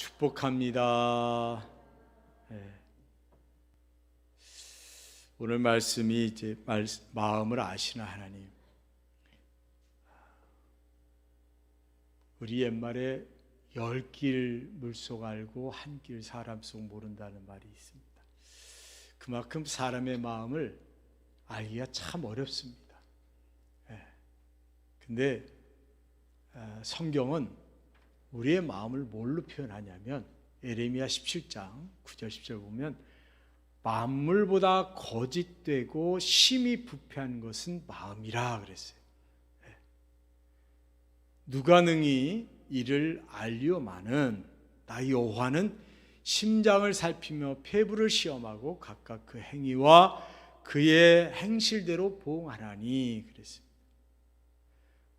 축복합니다. 예. 오늘 말씀이 이제 말, 마음을 아시는 하나님. 우리 옛말에 열 길 물속 알고 한 길 사람 속 모른다는 말이 있습니다. 그만큼 사람의 마음을 알기가 참 어렵습니다. 예. 근데 아, 성경은 우리의 마음을 뭘로 표현하냐면 에레미야 17장 9절 10절 보면 만물보다 거짓되고 심히 부패한 것은 마음이라 그랬어요. 예. 누가 능히 이를 알리오마는 나 여호와는 심장을 살피며 폐부를 시험하고 각각 그 행위와 그의 행실대로 보응하나니 그랬습니다.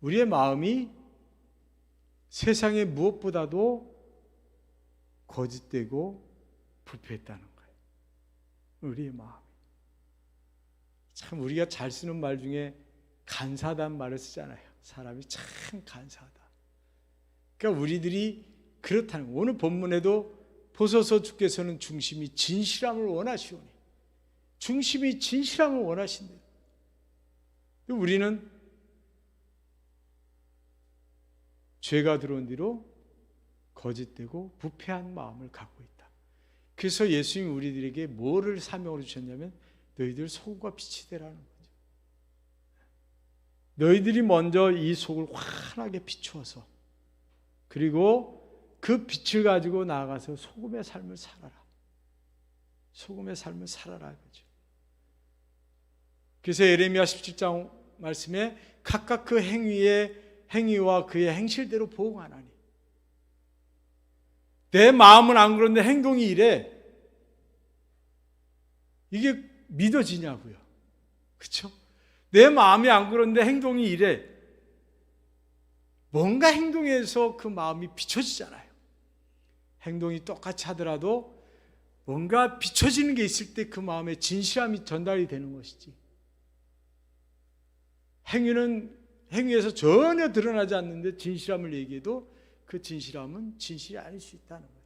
우리의 마음이 세상의 무엇보다도 거짓되고 부패했다는 거예요. 우리의 마음이. 참 우리가 잘 쓰는 말 중에 간사하다는 말을 쓰잖아요. 사람이 참 간사하다. 그러니까 우리들이 그렇다는 거예요. 오늘 본문에도 보소서 주께서는 중심이 진실함을 원하시오니 중심이 진실함을 원하신대요. 우리는 죄가 들어온 뒤로 거짓되고 부패한 마음을 갖고 있다. 그래서 예수님이 우리들에게 뭐를 사명으로 주셨냐면 너희들 속과 빛이 되라는 거죠. 너희들이 먼저 이 속을 환하게 비추어서 그리고 그 빛을 가지고 나아가서 소금의 삶을 살아라. 소금의 삶을 살아라 그죠. 그래서 에레미야 17장 말씀에 각각 그 행위의 행위와 그의 행실대로 보응하나니. 내 마음은 안 그런데 행동이 이래. 이게 믿어지냐고요. 그렇죠? 내 마음이 안 그런데 행동이 이래. 뭔가 행동에서 그 마음이 비춰지잖아요. 행동이 똑같이 하더라도 뭔가 비춰지는 게 있을 때 그 마음의 진실함이 전달이 되는 것이지. 행위는 행위에서 전혀 드러나지 않는데 진실함을 얘기해도 그 진실함은 진실이 아닐 수 있다는 거죠.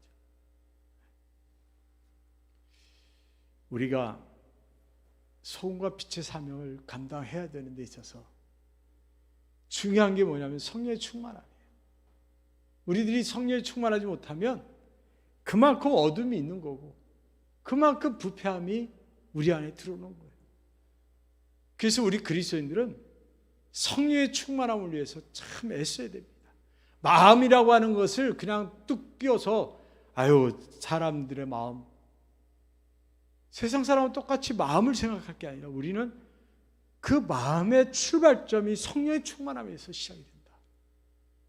우리가 소금과 빛의 사명을 감당해야 되는 데 있어서 중요한 게 뭐냐면 성령의 충만함이에요. 우리들이 성령에 충만하지 못하면 그만큼 어둠이 있는 거고 그만큼 부패함이 우리 안에 들어오는 거예요. 그래서 우리 그리스도인들은 성령의 충만함을 위해서 참 애써야 됩니다. 마음이라고 하는 것을 그냥 뚝 끼워서 아유 사람들의 마음 세상 사람은 똑같이 마음을 생각할 게 아니라 우리는 그 마음의 출발점이 성령의 충만함에서 시작이 된다.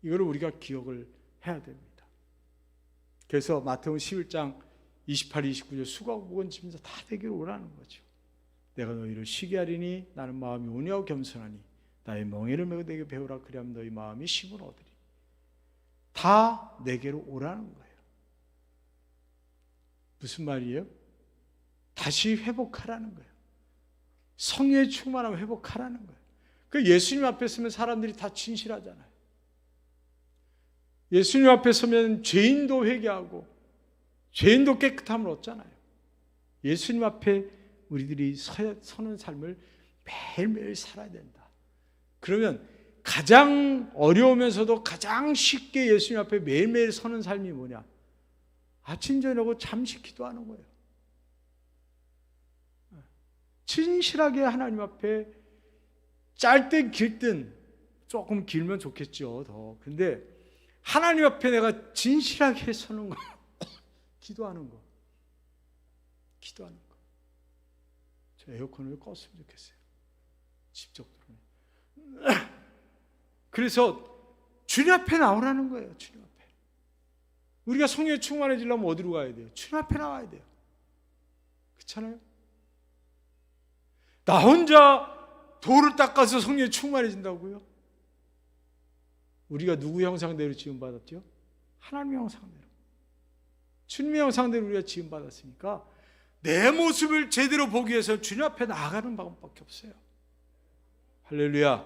이거를 우리가 기억을 해야 됩니다. 그래서 마태복음 11장 28, 29절 수고하고 짐자 다 되기를 원하는 거죠. 내가 너희를 쉬게 하리니 나는 마음이 온유하고 겸손하니 나의 멍에를 메고 내게 배우라 그리하면 너희 마음이 힘을 얻으리. 다 내게로 오라는 거예요. 무슨 말이에요? 다시 회복하라는 거예요. 성령의 충만함 회복하라는 거예요. 그 예수님 앞에 서면 사람들이 다 진실하잖아요. 예수님 앞에 서면 죄인도 회개하고 죄인도 깨끗함을 얻잖아요. 예수님 앞에 우리들이 서는 삶을 매일매일 살아야 된다. 그러면 가장 어려우면서도 가장 쉽게 예수님 앞에 매일매일 서는 삶이 뭐냐? 아침 저녁으로 잠시 기도하는 거예요. 진실하게 하나님 앞에 짧든 길든 조금 길면 좋겠죠, 더. 근데 하나님 앞에 내가 진실하게 서는 거, 기도하는 거, 기도하는 거. 저 에어컨을 껐으면 좋겠어요. 직접 들어오네. 그래서 주님 앞에 나오라는 거예요, 주님 앞에. 우리가 성령에 충만해지려면 어디로 가야 돼요? 주님 앞에 나와야 돼요. 그렇잖아요? 나 혼자 돌을 닦아서 성령에 충만해진다고요? 우리가 누구 형상대로 지음 받았죠? 하나님 형상대로. 주님의 형상대로 우리가 지음 받았으니까 내 모습을 제대로 보기 위해서 주님 앞에 나아가는 방법밖에 없어요. 할렐루야.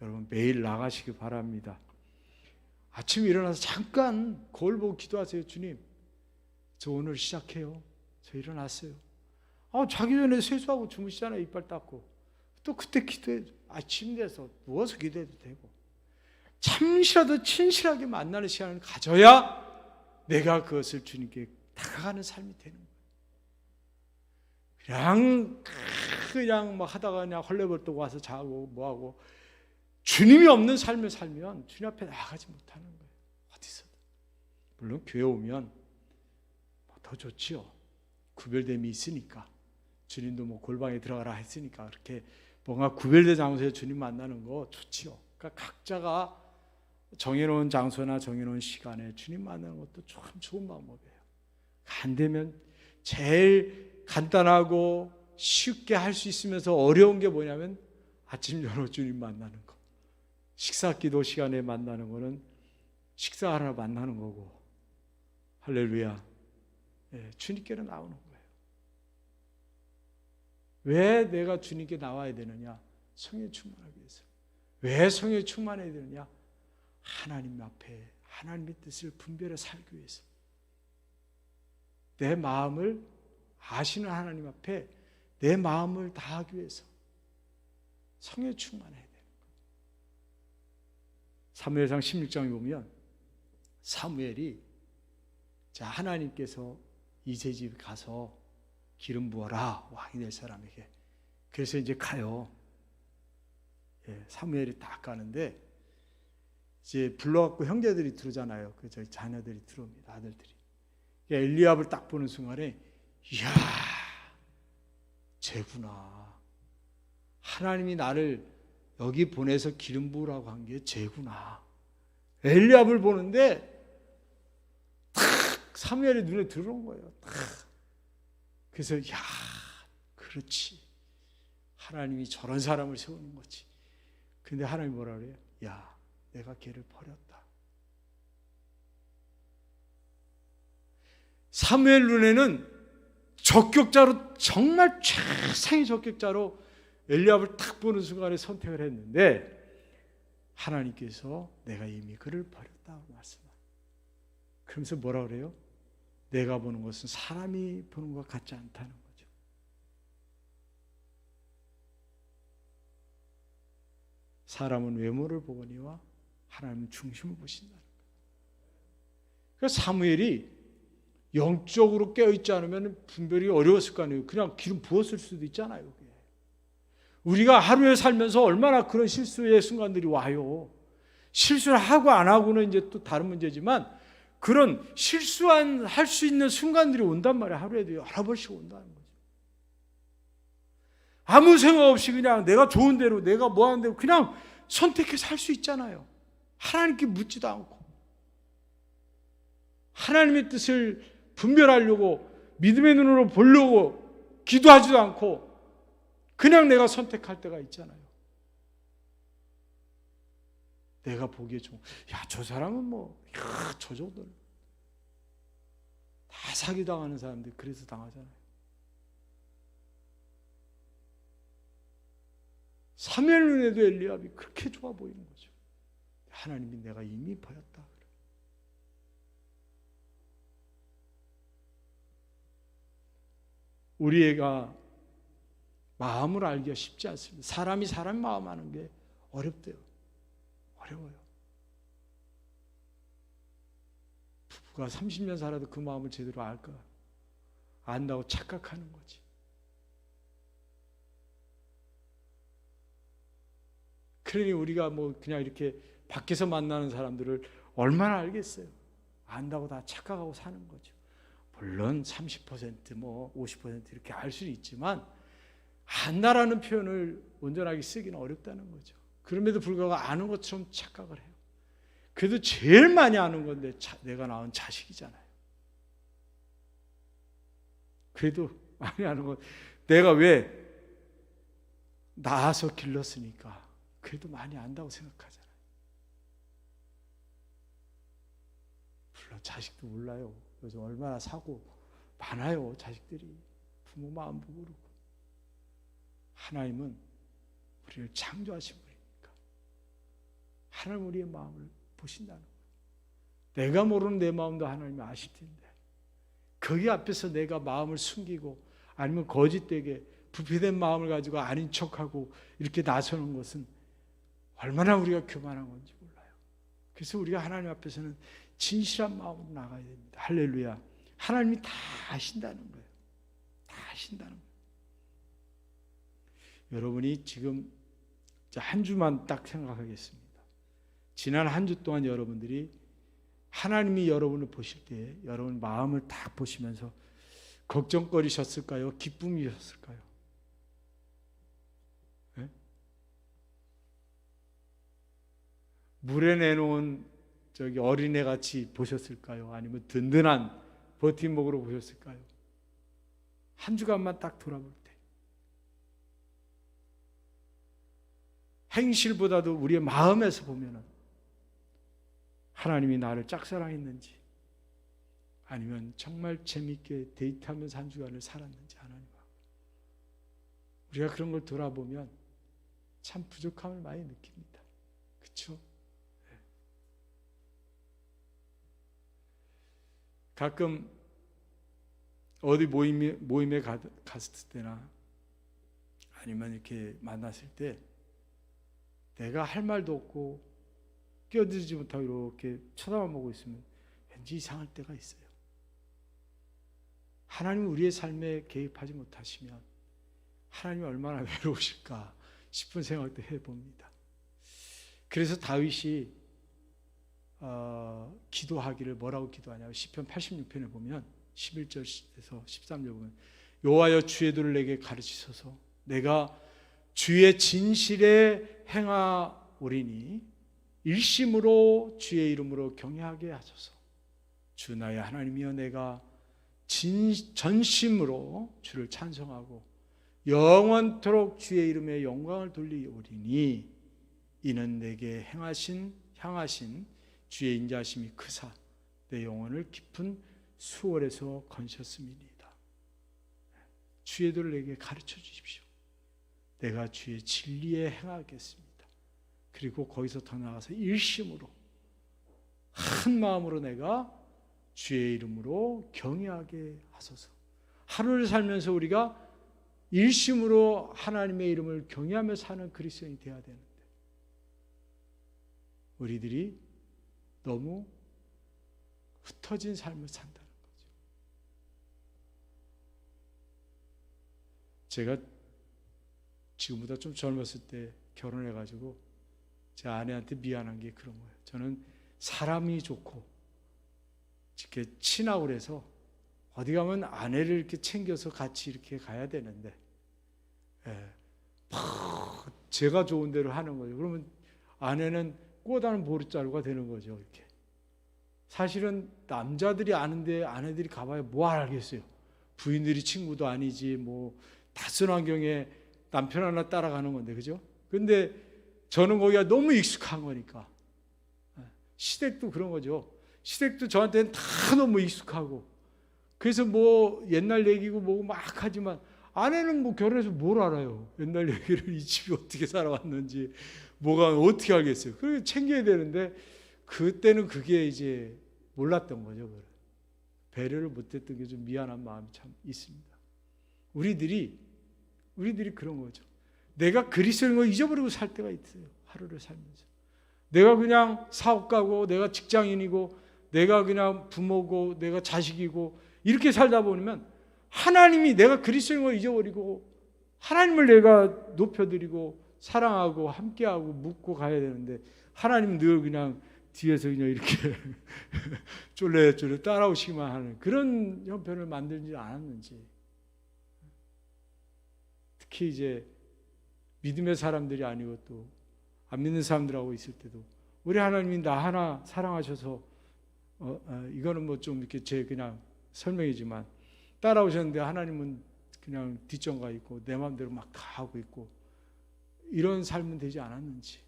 여러분 매일 나가시기 바랍니다. 아침에 일어나서 잠깐 거울 보고 기도하세요. 주님, 저 오늘 시작해요. 저 일어났어요. 아, 자기 전에 세수하고 주무시잖아요. 이빨 닦고. 또 그때 기도해. 아, 침대에서 누워서 기도해도 되고. 잠시라도 친실하게 만나는 시간을 가져야 내가 그것을 주님께 다가가는 삶이 되는 거예요. 그냥 그냥 막 하다가 그냥 헐레벌떡 와서 자고 뭐 하고 주님이 없는 삶을 살면 주님 앞에 나가지 못하는 거예요. 어디서든. 물론 교회 오면 뭐더 좋지요. 구별됨이 있으니까 주님도 뭐 골방에 들어가라 했으니까 그렇게 뭔가 구별된 장소에 주님 만나는 거 좋지요. 그러니까 각자가 정해놓은 장소나 정해놓은 시간에 주님 만나는 것도 참 좋은 방법이에요. 안 되면 제일 간단하고 쉽게 할 수 있으면서 어려운 게 뭐냐면 아침 저녁 주님 만나는 거. 식사 기도 시간에 만나는 거는 식사하러 만나는 거고 할렐루야. 예, 주님께로 나오는 거예요. 왜 내가 주님께 나와야 되느냐? 성에 충만하기 위해서. 왜 성에 충만해야 되느냐? 하나님 앞에 하나님의 뜻을 분별해 살기 위해서. 내 마음을 아시는 하나님 앞에 내 마음을 다하기 위해서 성에 충만해야 되는 거예요. 사무엘상 16장에 보면 사무엘이 자 하나님께서 이세 집 가서 기름 부어라 왕이 될 사람에게 그래서 이제 가요. 예, 사무엘이 딱 가는데 이제 불러갖고 형제들이 들어오잖아요. 그 자녀들이 들어옵니다. 아들들이. 엘리압을 딱 보는 순간에 이야 쟤구나. 하나님이 나를 여기 보내서 기름 부으라고 한게 쟤구나. 엘리압을 보는데 탁 사무엘의 눈에 들어온 거예요. 탁. 그래서 야 그렇지. 하나님이 저런 사람을 세우는 거지. 근데 하나님이 뭐라 그래요? 야 내가 걔를 버렸다. 사무엘 눈에는 적격자로 정말 최상의 적격자로 엘리압을 탁 보는 순간에 선택을 했는데 하나님께서 내가 이미 그를 버렸다고 말씀합니다. 그러면서 뭐라 그래요? 내가 보는 것은 사람이 보는 것 같지 않다는 거죠. 사람은 외모를 보거니와 하나님은 중심을 보신다는 거예요. 그래서 사무엘이 영적으로 깨어있지 않으면 분별이 어려웠을 거 아니에요. 그냥 기름 부었을 수도 있잖아요. 우리가 하루에 살면서 얼마나 그런 실수의 순간들이 와요. 실수를 하고 안 하고는 이제 또 다른 문제지만 그런 실수한 할 수 있는 순간들이 온단 말이야. 하루에도 여러 번씩 온다는 거죠. 아무 생각 없이 그냥 내가 좋은 대로 내가 뭐 하는 대로 그냥 선택해서 할 수 있잖아요. 하나님께 묻지도 않고 하나님의 뜻을 분별하려고 믿음의 눈으로 보려고 기도하지도 않고 그냥 내가 선택할 때가 있잖아요. 내가 보기에 좀, 야, 저 사람은 뭐, 야, 저 정도는. 다 사기당하는 사람들 그래서 당하잖아요. 사무엘 눈에도 엘리압이 그렇게 좋아 보이는 거죠. 하나님이 내가 이미 버렸다. 우리 애가 마음을 알기가 쉽지 않습니다. 사람이 사람 마음 아는 게 어렵대요. 어려워요. 부부가 30년 살아도 그 마음을 제대로 알까? 안다고 착각하는 거지. 그러니 우리가 뭐 그냥 이렇게 밖에서 만나는 사람들을 얼마나 알겠어요? 안다고 다 착각하고 사는 거죠. 물론 30%뭐 50% 이렇게 알 수는 있지만 안다라는 표현을 온전하게 쓰기는 어렵다는 거죠. 그럼에도 불구하고 아는 것처럼 착각을 해요. 그래도 제일 많이 아는 건데 자, 내가 낳은 자식이잖아요. 그래도 많이 아는 건 내가 왜 낳아서 길렀으니까 그래도 많이 안다고 생각하잖아요. 물론 자식도 몰라요. 요즘 얼마나 사고 많아요. 자식들이 부모 마음 보고 그러고 하나님은 우리를 창조하신 분이니까 하나님 우리의 마음을 보신다는 거예요. 내가 모르는 내 마음도 하나님이 아실 텐데 거기 앞에서 내가 마음을 숨기고 아니면 거짓되게 부패된 마음을 가지고 아닌 척하고 이렇게 나서는 것은 얼마나 우리가 교만한 건지 몰라요. 그래서 우리가 하나님 앞에서는 진실한 마음으로 나가야 됩니다. 할렐루야. 하나님이 다 아신다는 거예요. 다 아신다는 거예요. 여러분이 지금 한 주만 딱 생각하겠습니다. 지난 한 주 동안 여러분들이 하나님이 여러분을 보실 때 여러분 마음을 딱 보시면서 걱정거리셨을까요? 기쁨이셨을까요? 네? 물에 내놓은 저기 어린애 같이 보셨을까요? 아니면 든든한 버팀목으로 보셨을까요? 한 주간만 딱 돌아볼 때 행실보다도 우리의 마음에서 보면은 하나님이 나를 짝사랑했는지 아니면 정말 재밌게 데이트하면서 한 주간을 살았는지 하나님하고 우리가 그런 걸 돌아보면 참 부족함을 많이 느낍니다. 그렇죠? 가끔 어디 모임에 모임에 가, 갔을 때나 아니면 이렇게 만났을 때 내가 할 말도 없고 끼어들지 못하고 이렇게 쳐다만 보고 있으면 왠지 이상할 때가 있어요. 하나님 우리의 삶에 개입하지 못하시면 하나님이 얼마나 외로우실까 싶은 생각도 해봅니다. 그래서 다윗이 어, 기도하기를 뭐라고 기도하냐면 시편 86편에 보면 11절에서 13절 보면 여호와여 주의 도를 내게 가르치소서 내가 주의 진실에 행하오리니 일심으로 주의 이름으로 경외하게 하소서. 주 나의 하나님이여 내가 진, 전심으로 주를 찬송하고 영원토록 주의 이름에 영광을 돌리오리니 이는 내게 행하신 향하신 주의 인자심이 크사 내 영혼을 깊은 수월에서 건셨음이니이다. 주의 도를 내게 가르쳐 주십시오. 내가 주의 진리에 행하겠습니다. 그리고 거기서 더 나아가서 일심으로 한 마음으로 내가 주의 이름으로 경외하게 하소서. 하루를 살면서 우리가 일심으로 하나님의 이름을 경외하며 사는 그리스도인이 되어야 되는데 우리들이 너무 흩어진 삶을 산다는 거죠. 제가 지금보다 좀 젊었을 때 결혼해 가지고 제 아내한테 미안한 게 그런 거예요. 저는 사람이 좋고 이렇게 친하고 그래서 어디 가면 아내를 이렇게 챙겨서 같이 이렇게 가야 되는데 예, 막 제가 좋은 대로 하는 거죠. 그러면 아내는 꼬다는 보릿자루가 되는 거죠. 이렇게 사실은 남자들이 아는데 아내들이 가봐야 뭐 알겠어요. 부인들이 친구도 아니지 뭐 낯선 환경에 남편 하나 따라가는 건데 그죠? 근데 저는 거기가 너무 익숙한 거니까. 시댁도 그런 거죠. 시댁도 저한테는 다 너무 익숙하고. 그래서 뭐 옛날 얘기고 뭐고 막 하지만 아내는 뭐 결혼해서 뭘 알아요. 옛날 얘기를 이 집이 어떻게 살아왔는지 뭐가 어떻게 알겠어요. 그래 챙겨야 되는데 그때는 그게 이제 몰랐던 거죠. 배려를 못했던 게 좀 미안한 마음이 참 있습니다. 우리들이 우리들이 그런 거죠. 내가 그리스도인 걸 잊어버리고 살 때가 있어요. 하루를 살면서. 내가 그냥 사업가고 내가 직장인이고 내가 그냥 부모고 내가 자식이고 이렇게 살다 보면 하나님이 내가 그리스도인 걸 잊어버리고 하나님을 내가 높여드리고 사랑하고 함께하고 묻고 가야 되는데 하나님은 늘 그냥 뒤에서 그냥 이렇게 쫄래쫄래 따라오시기만 하는 그런 형편을 만들지 않았는지. 특히 이제 믿음의 사람들이 아니고 또 안 믿는 사람들하고 있을 때도 우리 하나님이 나 하나 사랑하셔서 어, 어, 이거는 뭐 좀 이렇게 제 그냥 설명이지만 따라오셨는데 하나님은 그냥 뒷전가 있고 내 마음대로 막 다 하고 있고 이런 삶은 되지 않았는지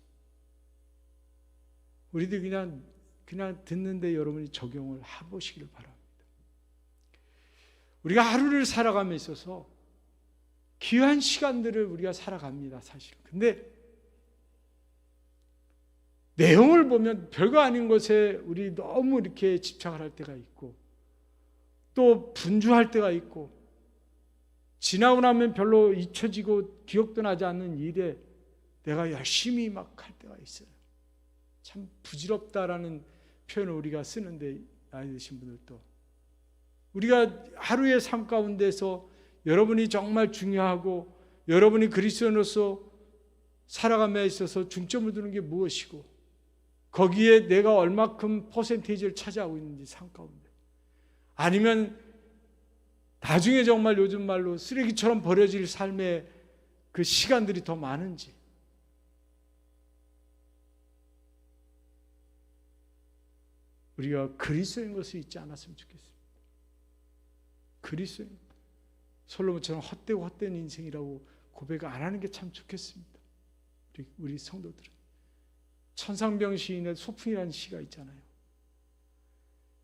우리들 그냥 그냥 듣는데 여러분이 적용을 해보시기를 바랍니다. 우리가 하루를 살아감에 있어서 귀한 시간들을 우리가 살아갑니다, 사실. 근데 내용을 보면 별거 아닌 것에 우리 너무 이렇게 집착을 할 때가 있고 또 분주할 때가 있고 지나고 나면 별로 잊혀지고 기억도 나지 않는 일에 내가 열심히 막 할 때가 있어요. 참 부질없다라는 표현을 우리가 쓰는데 나이 드신 분들도 우리가 하루의 삶 가운데서 여러분이 정말 중요하고 여러분이 그리스도인으로서 살아감에 있어서 중점을 두는 게 무엇이고 거기에 내가 얼마큼 퍼센테이지를 차지하고 있는지 삶 가운데. 아니면 나중에 정말 요즘 말로 쓰레기처럼 버려질 삶의 그 시간들이 더 많은지 우리가 그리스도인 것을 잊지 않았으면 좋겠습니다. 그리스도인 솔로몬처럼 헛되고 헛된 인생이라고 고백 안 하는 게 참 좋겠습니다. 우리, 우리 성도들은 천상병 시인의 소풍이라는 시가 있잖아요.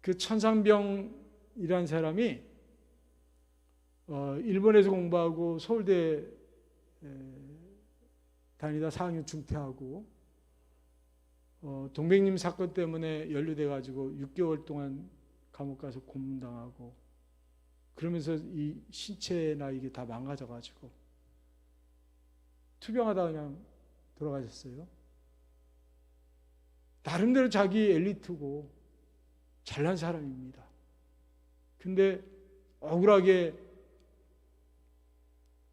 그 천상병이란 사람이 어, 일본에서 공부하고 서울대 에, 다니다 4학년 중퇴하고 어, 동백님 사건 때문에 연루돼 가지고 6개월 동안 감옥 가서 고문당하고 그러면서 이 신체나 이게 다 망가져 가지고 투병하다 그냥 돌아가셨어요. 나름대로 자기 엘리트고 잘난 사람입니다. 근데 억울하게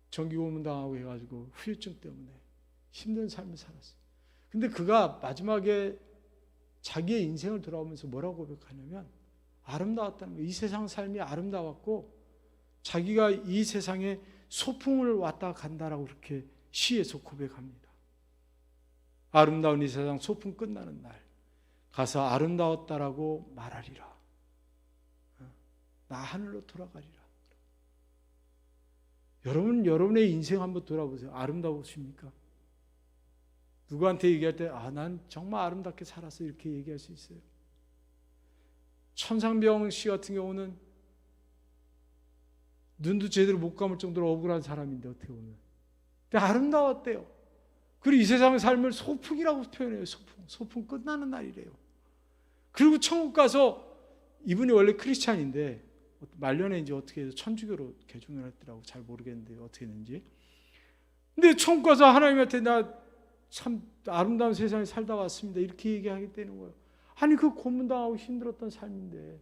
정기 고문 당하고 해가지고 후유증 때문에 힘든 삶을 살았어요. 근데 그가 마지막에 자기의 인생을 돌아오면서 뭐라고 고백하냐면 아름다웠다는 거예요. 이 세상 삶이 아름다웠고 자기가 이 세상에 소풍을 왔다 간다라고 그렇게 시에서 고백합니다. 아름다운 이 세상 소풍 끝나는 날 가서 아름다웠다라고 말하리라. 어? 나 하늘로 돌아가리라. 여러분 여러분의 인생 한번 돌아보세요. 아름다우십니까? 누구한테 얘기할 때, 아, 난 정말 아름답게 살았어. 이렇게 얘기할 수 있어요. 천상병 씨 같은 경우는 눈도 제대로 못 감을 정도로 억울한 사람인데, 어떻게 보면. 근데 아름다웠대요. 그리고 이 세상의 삶을 소풍이라고 표현해요. 소풍. 소풍 끝나는 날이래요. 그리고 천국 가서 이분이 원래 크리스찬인데, 말년에 이제 어떻게 해서 천주교로 개종을 했더라고. 잘 모르겠는데, 어떻게 했는지. 근데 천국 가서 하나님한테 나 참 아름다운 세상에 살다 왔습니다. 이렇게 얘기하게 되는 거예요. 아니 그 고문당하고 힘들었던 삶인데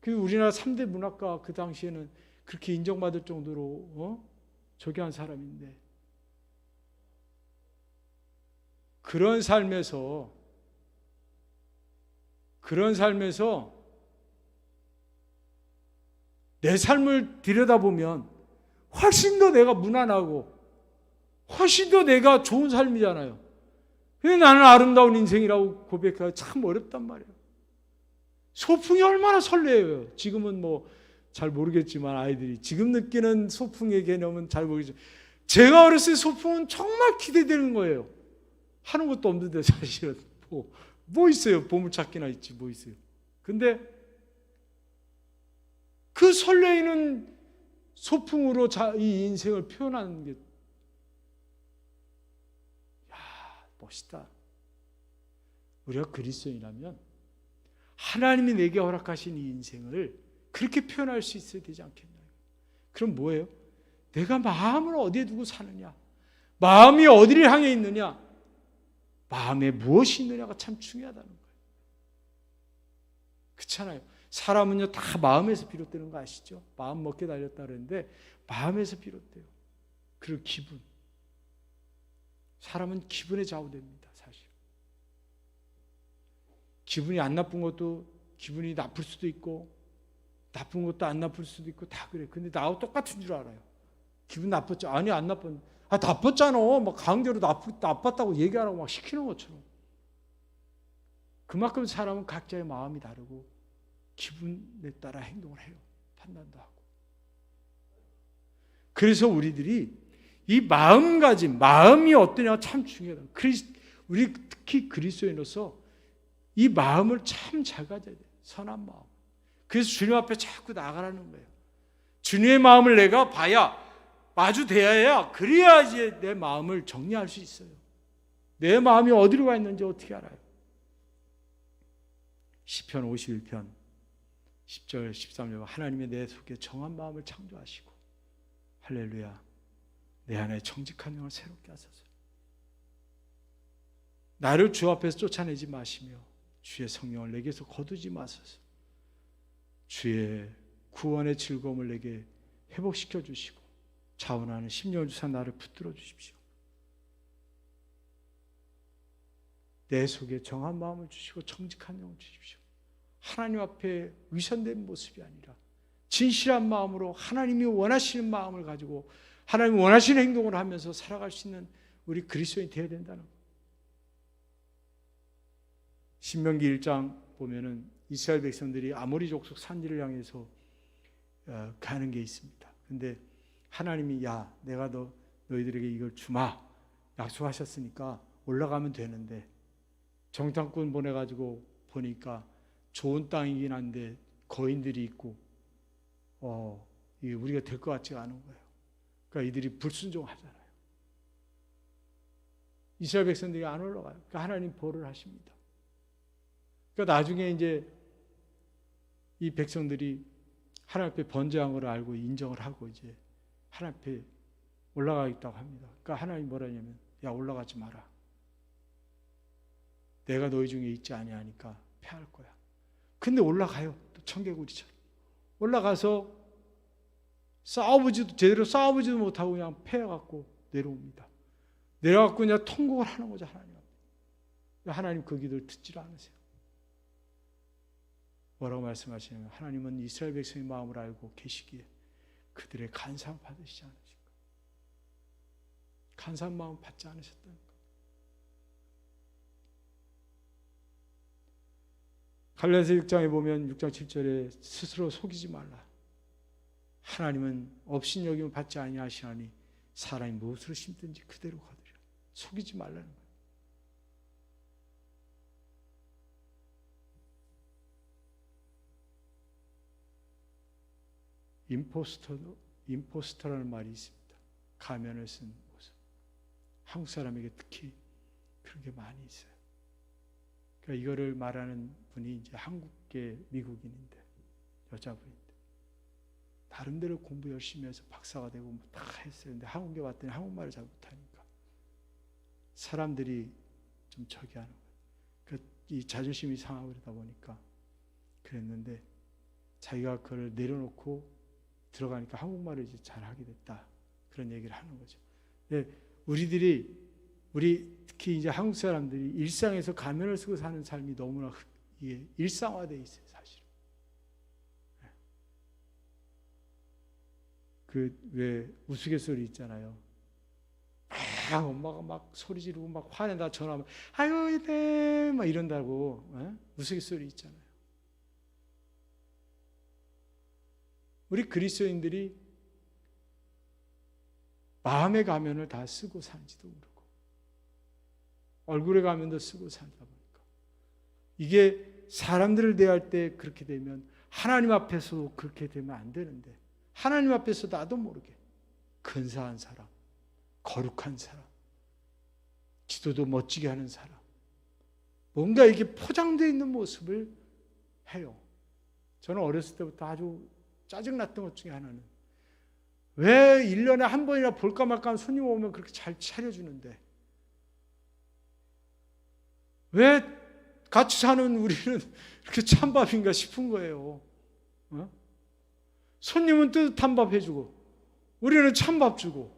그 우리나라 3대 문학가 그 당시에는 그렇게 인정받을 정도로 어? 저기 한 사람인데 그런 삶에서 그런 삶에서 내 삶을 들여다보면 훨씬 더 내가 무난하고 훨씬 더 내가 좋은 삶이잖아요. 근데 나는 아름다운 인생이라고 고백하기 참 어렵단 말이에요. 소풍이 얼마나 설레요. 지금은 뭐 잘 모르겠지만 아이들이 지금 느끼는 소풍의 개념은 잘 모르겠지만 제가 어렸을 때 소풍은 정말 기대되는 거예요. 하는 것도 없는데 사실은 뭐, 뭐 있어요. 보물찾기나 있지 뭐 있어요. 근데 그 설레이는 소풍으로 자, 이 인생을 표현하는 게 멋있다. 우리가 그리스도인이라면 하나님이 내게 허락하신 이 인생을 그렇게 표현할 수 있어야 되지 않겠나요? 그럼 뭐예요? 내가 마음을 어디에 두고 사느냐? 마음이 어디를 향해 있느냐? 마음에 무엇이 있느냐가 참 중요하다는 거예요. 그렇잖아요. 사람은요 다 마음에서 비롯되는 거 아시죠? 마음 먹게 달렸다 그러는데 마음에서 비롯돼요. 그리고 기분. 사람은 기분에 좌우됩니다, 사실. 기분이 안 나쁜 것도 기분이 나쁠 수도 있고, 나쁜 것도 안 나쁠 수도 있고, 다 그래. 근데 나하고 똑같은 줄 알아요. 기분 나빴죠? 아니, 안 나쁜. 아, 나빴잖아. 막 강제로 나쁘, 나빴다고 얘기하라고 막 시키는 것처럼. 그만큼 사람은 각자의 마음이 다르고, 기분에 따라 행동을 해요. 판단도 하고. 그래서 우리들이 이 마음가짐, 마음이 어떠냐가 참 중요하다. 그리스, 우리 특히 그리스도인으로서 이 마음을 참잘 가져야 돼요. 선한 마음. 그래서 주님 앞에 자꾸 나가라는 거예요. 주님의 마음을 내가 봐야 마주 대해야 그래야 이제 내 마음을 정리할 수 있어요. 내 마음이 어디로 가 있는지 어떻게 알아요? 시편 51편 10절 13절 하나님의 내 속에 정한 마음을 창조하시고 할렐루야 내 안에 정직한 영을 새롭게 하소서. 나를 주 앞에서 쫓아내지 마시며 주의 성령을 내게서 거두지 마소서. 주의 구원의 즐거움을 내게 회복시켜 주시고 자원하는 심령을 주사 나를 붙들어 주십시오. 내 속에 정한 마음을 주시고 정직한 영을 주십시오. 하나님 앞에 위선된 모습이 아니라 진실한 마음으로 하나님이 원하시는 마음을 가지고 하나님이 원하시는 행동을 하면서 살아갈 수 있는 우리 그리스도인이 되어야 된다는 거. 신명기 1장 보면은 이스라엘 백성들이 아모리 족속 산지를 향해서 어, 가는 게 있습니다. 근데 하나님이 야, 내가 너 너희들에게 이걸 주마 약속하셨으니까 올라가면 되는데 정탐꾼 보내가지고 보니까 좋은 땅이긴 한데 거인들이 있고 어 우리가 될 것 같지가 않은 거예요. 그러니까 이들이 불순종하잖아요. 이스라엘 백성들이 안 올라가요. 그러니까 하나님 벌을 하십니다. 그러니까 나중에 이제 이 백성들이 하나님 앞에 번제한 걸 알고 인정을 하고 이제 하나님 앞에 올라가겠다고 합니다. 그러니까 하나님 뭐라냐면 야 올라가지 마라. 내가 너희 중에 있지 아니하니까 패할 거야. 근데 올라가요. 또 청개구리처럼. 올라가서 싸워보지도 제대로 싸워보지도 못하고 그냥 패해갖고 내려옵니다. 내려갖고 그냥 통곡을 하는 거죠 하나님. 하나님 그 기도를 듣질 않으세요. 뭐라고 말씀하시냐면 하나님은 이스라엘 백성의 마음을 알고 계시기에 그들의 간사함 받으시지 않으신가. 간사한 마음 받지 않으셨다는 거. 갈라디아 6장에 보면 6장 7절에 스스로 속이지 말라. 하나님은 없인 여김을 받지 아니하시나니 사람이 무엇으로 심든지 그대로 거두리라. 속이지 말라는 거예요. 임포스터 임포스터라는 말이 있습니다. 가면을 쓴 모습. 한국 사람에게 특히 그런 게 많이 있어요. 그러니까 이거를 말하는 분이 이제 한국계 미국인인데 여자분인데 나름대로 공부 열심히 해서 박사가 되고 뭐 다 했어요. 근데 한국에 왔더니 한국말을 잘 못하니까 사람들이 좀 저기 하는 거예요. 그이 자존심이 상하고 그러다 보니까 그랬는데 자기가 그걸 내려놓고 들어가니까 한국말을 이제 잘하게 됐다 그런 얘기를 하는 거죠. 근데 우리들이 우리 특히 이제 한국 사람들이 일상에서 가면을 쓰고 사는 삶이 너무나 이게 일상화돼 있어요, 사실. 그 왜 우스갯소리 있잖아요. 막 엄마가 막 소리 지르고 막 화내다 전화하면 아유 이래 막 이런다고 에? 우스갯소리 있잖아요. 우리 그리스도인들이 마음의 가면을 다 쓰고 사는지도 모르고 얼굴에 가면도 쓰고 살다 보니까 이게 사람들을 대할 때 그렇게 되면 하나님 앞에서도 그렇게 되면 안 되는데 하나님 앞에서 나도 모르게 근사한 사람, 거룩한 사람, 기도도 멋지게 하는 사람, 뭔가 이게 포장되어 있는 모습을 해요. 저는 어렸을 때부터 아주 짜증났던 것 중에 하나는 왜 1년에 한 번이나 볼까 말까 하는 손님 오면 그렇게 잘 차려주는데 왜 같이 사는 우리는 이렇게 찬밥인가 싶은 거예요. 어? 손님은 뜨뜻한 밥 해주고 우리는 찬밥 주고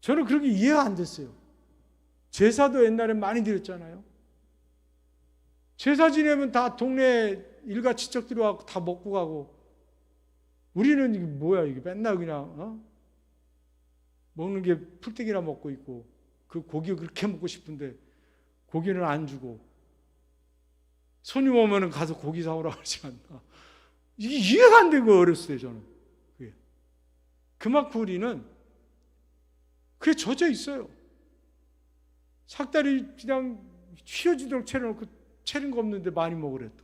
저는 그렇게 이해가 안 됐어요. 제사도 옛날에 많이 드렸잖아요. 제사 지내면 다 동네 일가 친척들이 와서 다 먹고 가고 우리는 이게 뭐야 이게 맨날 그냥 어? 먹는 게 풀떼기나 먹고 있고 그 고기 그렇게 먹고 싶은데 고기는 안 주고 손님 오면은 가서 고기 사오라 그러지 않나 이게 이해가 안 되고 어렸을 때 저는. 그게. 그만큼 우리는 그게 젖어 있어요. 삭다리 그냥 휘어지도록 차려놓고 차린 거 없는데 많이 먹으랬다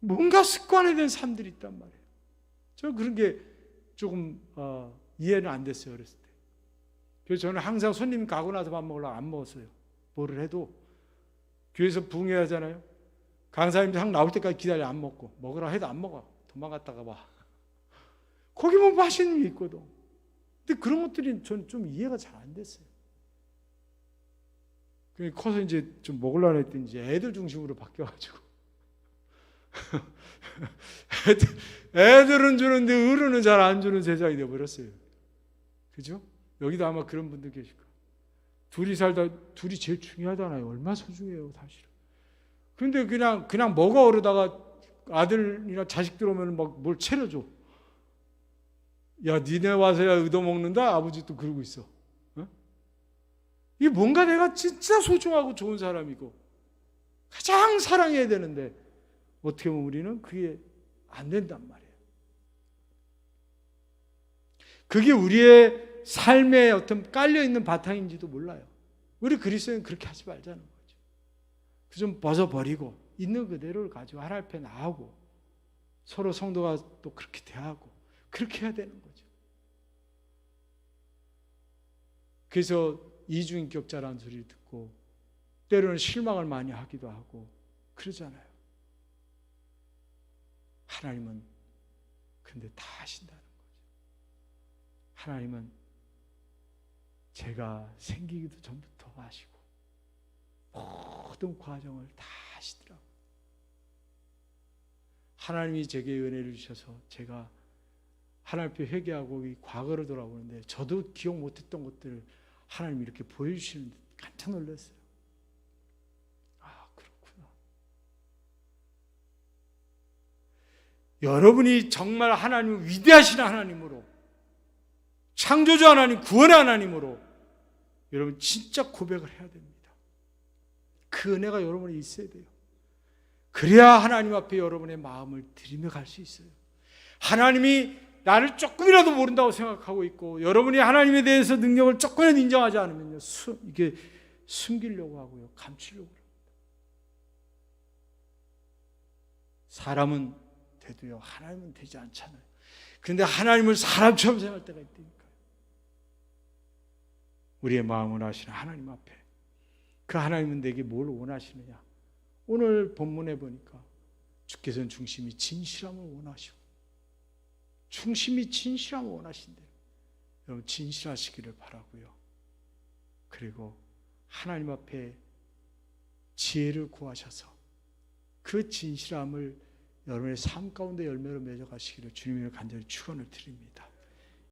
뭔가 습관화된 삶들이 있단 말이에요. 저 그런 게 조금 어, 이해는 안 됐어요 어렸을 때. 그래서 저는 항상 손님 가고 나서 밥 먹으려고 안 먹었어요. 뭐를 해도. 교회에서 붕해하잖아요. 강사님 상 나올 때까지 기다려 안 먹고 먹으라 해도 안 먹어. 도망갔다가 봐. 거기 뭐 맛있는 게 있거든. 근데 그런 것들이 저는 좀 이해가 잘 안 됐어요. 커서 이제 좀 먹으려고 했더니 이제 애들 중심으로 바뀌어가지고 애들, 애들은 주는데 어른은 잘 안 주는 세상이 되어버렸어요. 그죠? 여기도 아마 그런 분들 계실 거예요. 둘이 살다 둘이 제일 중요하잖아요. 얼마 소중해요, 사실은. 근데 그냥 그냥 먹어 오르다가 아들이나 자식 들어오면 막 뭘 차려줘. 야, 니네 와서야 의도 먹는다. 아버지도 그러고 있어. 어? 이게 뭔가 내가 진짜 소중하고 좋은 사람이고 가장 사랑해야 되는데 어떻게 보면 우리는 그게 안 된단 말이에요. 그게 우리의 삶에 어떤 깔려 있는 바탕인지도 몰라요. 우리 그리스도는 그렇게 하지 말자는. 그 좀 벗어 버리고 있는 그대로를 가지고 앞에 나오고 서로 성도가 또 그렇게 대하고 그렇게 해야 되는 거죠. 그래서 이중인격자라는 소리를 듣고 때로는 실망을 많이 하기도 하고 그러잖아요. 하나님은 근데 다 하신다는 거죠. 하나님은 제가 생기기도 전부터 아시고 모든 과정을 다 하시더라고요. 하나님이 제게 은혜를 주셔서 제가 하나님 앞에 회개하고 이 과거로 돌아오는데 저도 기억 못했던 것들을 하나님이 이렇게 보여주시는데 깜짝 놀랐어요. 아 그렇구나. 여러분이 정말 하나님 위대하신 하나님으로 창조주 하나님, 구원의 하나님으로 여러분 진짜 고백을 해야 됩니다. 그 은혜가 여러분에 있어야 돼요. 그래야 하나님 앞에 여러분의 마음을 들이며 갈 수 있어요. 하나님이 나를 조금이라도 모른다고 생각하고 있고 여러분이 하나님에 대해서 능력을 조금이라도 인정하지 않으면요. 수, 이게 숨기려고 하고요. 감추려고 합니다. 사람은 돼도요. 하나님은 되지 않잖아요. 근데 하나님을 사람처럼 생각할 때가 있다니까요. 우리의 마음을 아시는 하나님 앞에 그 하나님은 내게 뭘 원하시느냐? 오늘 본문에 보니까 주께서는 중심이 진실함을 원하시고 중심이 진실함을 원하신대요. 여러분 진실하시기를 바라고요. 그리고 하나님 앞에 지혜를 구하셔서 그 진실함을 여러분의 삶 가운데 열매로 맺어 가시기를 주님의 간절히 축원을 드립니다.